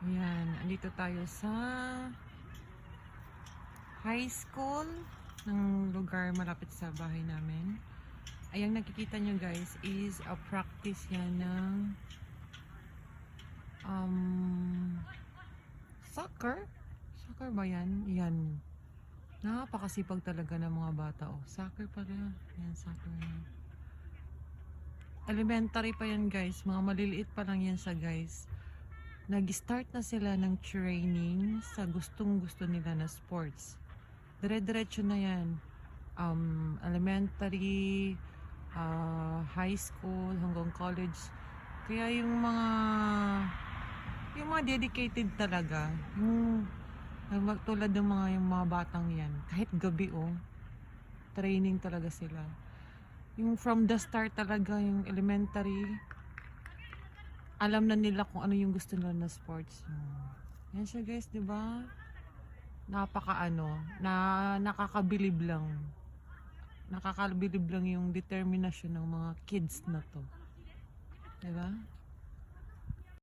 Ayan, andito tayo sa high school ng lugar malapit sa bahay namin. Ayang nakikita nyo guys is a practice yan ng um, soccer. Soccer ba yan? Yan. Napakasipag talaga ng mga bata. Oh, soccer pala. Yan, soccer. Elementary pa yan guys. Mga maliliit pa lang yan sa guys nag-start na sila ng training sa gustong gusto nila na sports. Dire-diretso na yan. Um, elementary, uh, high school, hanggang college. Kaya yung mga yung mga dedicated talaga, yung tulad ng mga yung mga batang yan, kahit gabi oh, training talaga sila. Yung from the start talaga, yung elementary, alam na nila kung ano yung gusto nila na sports. Hmm. Yan siya guys, di ba? Napaka ano, na nakakabilib lang. Nakakabilib lang yung determinasyon ng mga kids na to. Di ba?